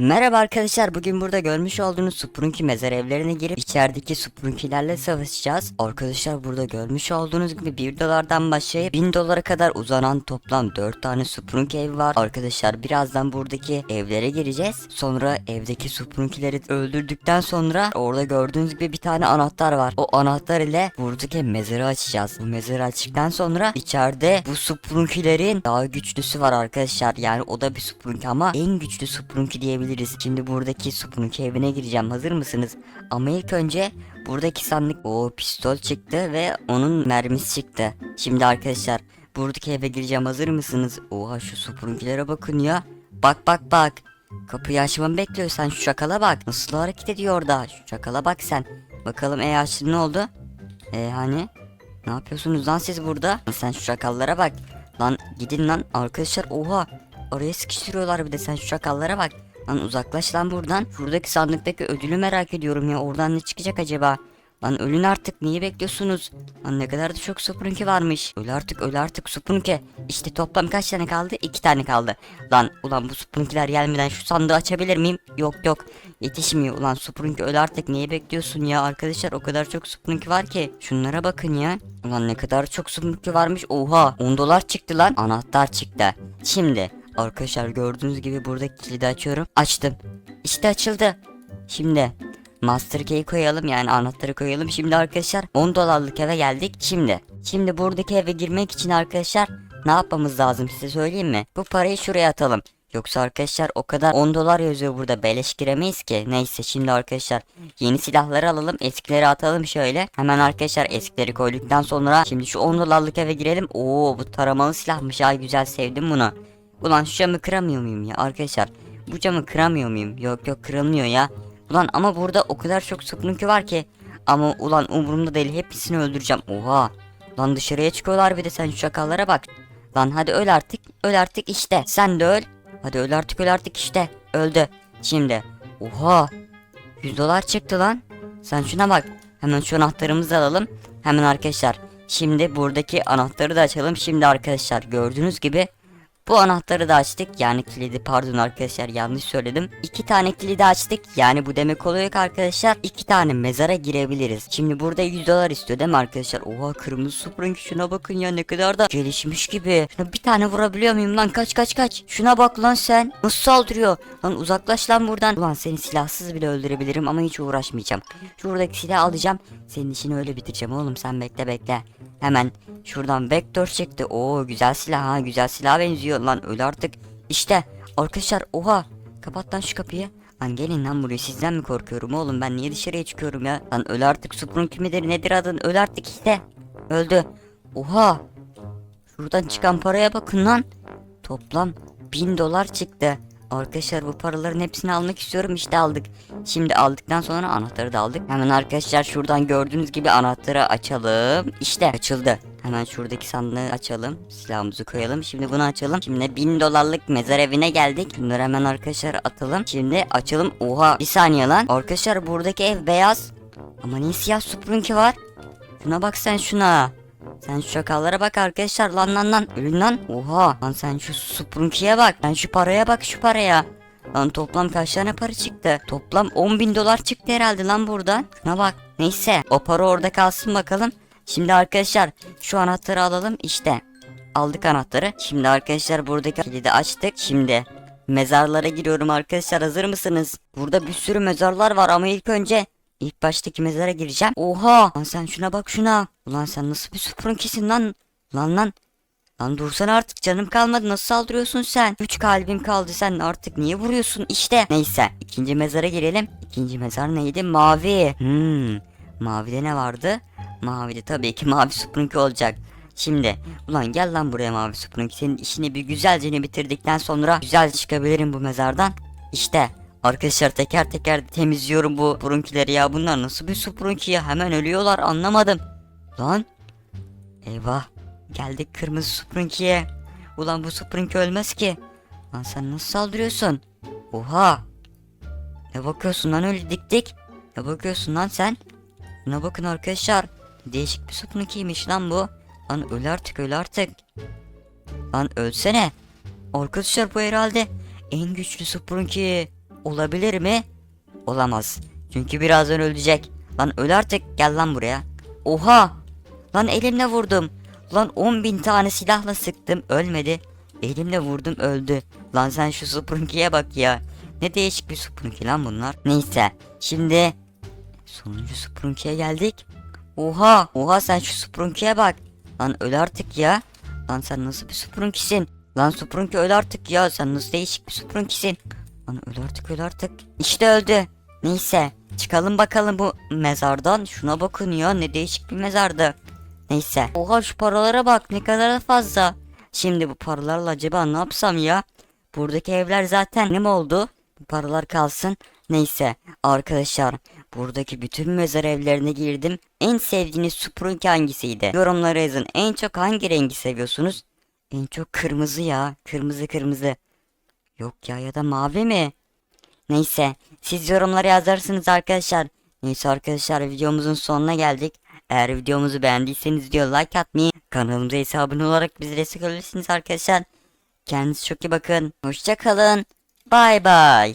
Merhaba arkadaşlar bugün burada görmüş olduğunuz Sprunky mezar evlerine girip içerideki Sprunky'lerle savaşacağız. Arkadaşlar burada görmüş olduğunuz gibi 1 dolardan başlayıp 1000 dolara kadar uzanan toplam 4 tane Sprunky ev var. Arkadaşlar birazdan buradaki evlere gireceğiz. Sonra evdeki Sprunky'leri öldürdükten sonra orada gördüğünüz gibi bir tane anahtar var. O anahtar ile buradaki mezarı açacağız. Bu mezarı açtıktan sonra içeride bu Sprunky'lerin daha güçlüsü var arkadaşlar. Yani o da bir Sprunky ama en güçlü Sprunky diyebiliriz. Şimdi buradaki Sprunky evine gireceğim. Hazır mısınız? Ama ilk önce buradaki sandık o pistol çıktı ve onun mermisi çıktı. Şimdi arkadaşlar buradaki eve gireceğim. Hazır mısınız? Oha şu Sprunky'lere bakın ya. Bak bak bak. Kapıyı açmamı bekliyor. Sen şu çakala bak. Nasıl hareket ediyor orada? Şu çakala bak sen. Bakalım e açtı ne oldu? E hani? Ne yapıyorsunuz lan siz burada? Sen şu çakallara bak. Lan gidin lan arkadaşlar oha. Oraya sıkıştırıyorlar bir de sen şu çakallara bak. Lan uzaklaş lan buradan. Şuradaki sandıktaki ödülü merak ediyorum ya. Oradan ne çıkacak acaba? Lan ölün artık niye bekliyorsunuz? Lan ne kadar da çok Sprunky varmış. Öl artık öl artık Sprunky. İşte toplam kaç tane kaldı? İki tane kaldı. Lan ulan bu Sprunky'ler gelmeden şu sandığı açabilir miyim? Yok yok. Yetişmiyor ulan Sprunky öl artık niye bekliyorsun ya arkadaşlar o kadar çok Sprunky var ki. Şunlara bakın ya. Ulan ne kadar çok Sprunky varmış oha 10 dolar çıktı lan. Anahtar çıktı. Şimdi arkadaşlar gördüğünüz gibi buradaki kilidi açıyorum. Açtım. İşte açıldı. Şimdi Master Key koyalım yani anahtarı koyalım. Şimdi arkadaşlar 10 dolarlık eve geldik. Şimdi şimdi buradaki eve girmek için arkadaşlar ne yapmamız lazım size söyleyeyim mi? Bu parayı şuraya atalım. Yoksa arkadaşlar o kadar 10 dolar yazıyor burada beleş giremeyiz ki. Neyse şimdi arkadaşlar yeni silahları alalım eskileri atalım şöyle. Hemen arkadaşlar eskileri koyduktan sonra şimdi şu 10 dolarlık eve girelim. Oo bu taramalı silahmış ay güzel sevdim bunu. Ulan şu camı kıramıyor muyum ya arkadaşlar? Bu camı kıramıyor muyum? Yok yok kırılmıyor ya. Ulan ama burada o kadar çok Sprunky var ki. Ama ulan umurumda değil hepsini öldüreceğim. Oha. Lan dışarıya çıkıyorlar bir de sen şu şakallara bak. Lan hadi öl artık. Öl artık işte. Sen de öl. Hadi öl artık öl artık işte. Öldü. Şimdi. Oha. 100 dolar çıktı lan. Sen şuna bak. Hemen şu anahtarımızı alalım. Hemen arkadaşlar. Şimdi buradaki anahtarı da açalım. Şimdi arkadaşlar gördüğünüz gibi bu anahtarı da açtık. Yani kilidi pardon arkadaşlar yanlış söyledim. İki tane kilidi açtık. Yani bu demek oluyor ki arkadaşlar iki tane mezara girebiliriz. Şimdi burada 100 dolar istiyor değil mi arkadaşlar? Oha kırmızı Sprung şuna bakın ya ne kadar da gelişmiş gibi. Şuna bir tane vurabiliyor muyum lan kaç kaç kaç. Şuna bak lan sen. Nasıl saldırıyor? Lan uzaklaş lan buradan. Ulan seni silahsız bile öldürebilirim ama hiç uğraşmayacağım. Şuradaki silahı alacağım. Senin işini öyle bitireceğim oğlum sen bekle bekle. Hemen şuradan vektör çıktı. Oo güzel silah ha güzel silah benziyor lan öl artık. İşte arkadaşlar oha kapat lan şu kapıyı. Lan gelin lan buraya sizden mi korkuyorum oğlum ben niye dışarıya çıkıyorum ya. Lan öl artık Sprung midir nedir adın öl artık işte. Öldü. Oha. Şuradan çıkan paraya bakın lan. Toplam 1000 dolar çıktı. Arkadaşlar bu paraların hepsini almak istiyorum işte aldık. Şimdi aldıktan sonra anahtarı da aldık. Hemen arkadaşlar şuradan gördüğünüz gibi anahtarı açalım. İşte açıldı. Hemen şuradaki sandığı açalım. Silahımızı koyalım. Şimdi bunu açalım. Şimdi 1000 dolarlık mezar evine geldik. Bunları hemen arkadaşlar atalım. Şimdi açalım. Oha bir saniye lan. Arkadaşlar buradaki ev beyaz. Ama niye siyah Sprunky var? Şuna bak sen şuna. Sen şu şakallara bak arkadaşlar. Lan lan lan. Ölün lan. Oha. Lan sen şu Sprunky'ye bak. Sen şu paraya bak şu paraya. Lan toplam kaç tane para çıktı? Toplam 10 bin dolar çıktı herhalde lan buradan. Şuna bak. Neyse o para orada kalsın bakalım. Şimdi arkadaşlar şu anahtarı alalım. İşte Aldık anahtarı. Şimdi arkadaşlar buradaki kilidi açtık. Şimdi Mezarlara giriyorum arkadaşlar. Hazır mısınız? Burada bir sürü mezarlar var ama ilk önce İlk baştaki mezara gireceğim. Oha! Lan sen şuna bak şuna. Ulan sen nasıl bir Sprunky'sin lan? Lan lan. Lan dursana artık canım kalmadı nasıl saldırıyorsun sen? Üç kalbim kaldı sen artık niye vuruyorsun işte. Neyse ikinci mezara girelim. İkinci mezar neydi? Mavi. Hmm. Mavide ne vardı? Mavide tabii ki mavi Sprunky olacak. Şimdi ulan gel lan buraya mavi Sprunky senin işini bir güzelce bitirdikten sonra güzel çıkabilirim bu mezardan. İşte Arkadaşlar teker teker temizliyorum bu sprunkileri ya. Bunlar nasıl bir sprunki ya? Hemen ölüyorlar anlamadım. Lan. Eyvah. Geldik kırmızı sprunkiye. Ulan bu sprunki ölmez ki. Lan sen nasıl saldırıyorsun? Oha. Ne bakıyorsun lan öyle dik dik? Ne bakıyorsun lan sen? Buna bakın arkadaşlar. Değişik bir sprunky'ymiş lan bu. Lan öl artık öl artık. Lan ölsene. Arkadaşlar bu herhalde en güçlü sprunki. Olabilir mi? Olamaz. Çünkü birazdan ölecek. Lan öl artık gel lan buraya. Oha! Lan elimle vurdum. Lan 10 bin tane silahla sıktım ölmedi. Elimle vurdum öldü. Lan sen şu Sprunky'ye bak ya. Ne değişik bir Sprunky lan bunlar. Neyse şimdi sonuncu Sprunky'ye geldik. Oha! Oha sen şu Sprunky'ye bak. Lan öl artık ya. Lan sen nasıl bir Sprunky'sin? Lan Sprunky öl artık ya. Sen nasıl değişik bir Sprunky'sin? Lan öl artık öl artık. İşte öldü. Neyse. Çıkalım bakalım bu mezardan. Şuna bakın ya ne değişik bir mezardı. Neyse. Oha şu paralara bak ne kadar da fazla. Şimdi bu paralarla acaba ne yapsam ya? Buradaki evler zaten ne oldu? Bu paralar kalsın. Neyse arkadaşlar buradaki bütün mezar evlerine girdim. En sevdiğiniz Sprunk hangisiydi? Yorumlara yazın. En çok hangi rengi seviyorsunuz? En çok kırmızı ya. Kırmızı kırmızı. Yok ya ya da mavi mi? Neyse siz yorumlara yazarsınız arkadaşlar. Neyse arkadaşlar videomuzun sonuna geldik. Eğer videomuzu beğendiyseniz diyor like atmayı, kanalımıza ise abone olarak bizi destek olabilirsiniz arkadaşlar. Kendinize çok iyi bakın. Hoşça kalın. Bay bay.